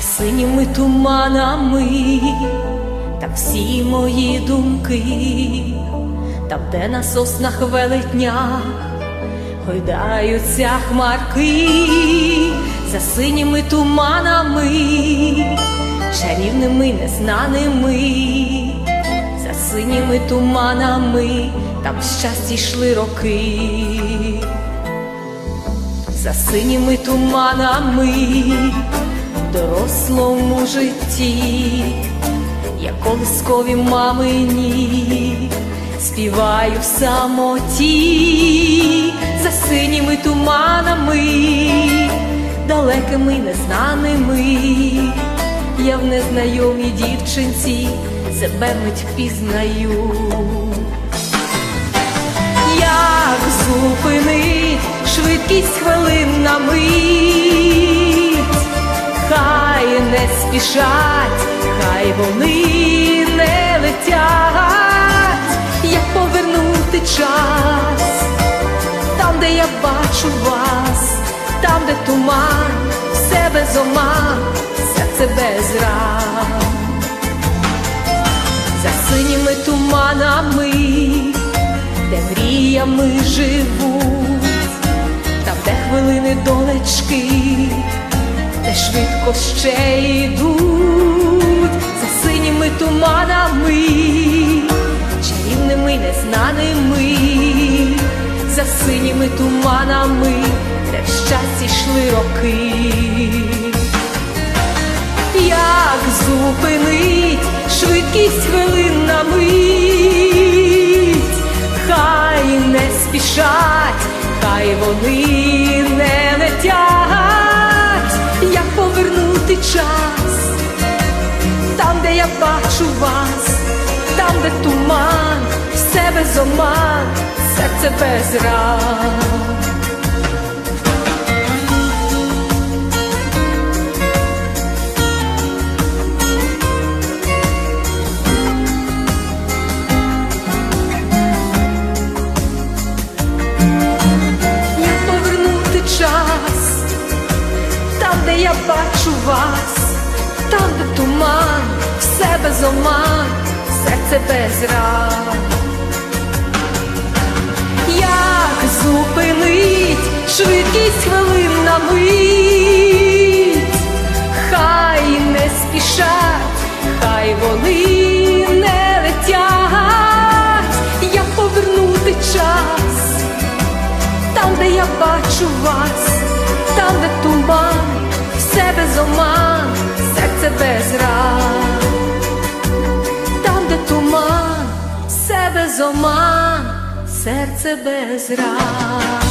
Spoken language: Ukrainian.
синіми туманами, так всі мої думки, там, де на соснах велетнях гойдаються хмарки, за синіми туманами, чарівними незнаними, за синіми туманами, там щастя йшли роки. За синіми туманами дорослому житті, я колискові мамині співаю в самоті, за синіми туманами, далекими незнаними, я в незнайомій дівчинці себе мить впізнаю. Як зупинить швидкість хвилин на мить, спішать, хай вони не летять, як повернути час, там, де я бачу вас, там, де туман, все без оман, серце без ран. За синіми туманами, де мріями живуть, швидко ще йдуть, за синіми туманами, чарівними незнаними, за синіми туманами, де в щасті йшли роки. Як зупинить швидкість хвилин на мить, хай не спішать, хай вони бачу вас, там, де туман, все без оман, серце без ран. там, де я бачу вас, там, де серце без ран. Як зупинить швидкість хвилин на мить, хай не спішать, хай вони не летять, як повернути час? Там, де я бачу вас, там, де туман, все без оман, серце без ран, без оман, серце без ран.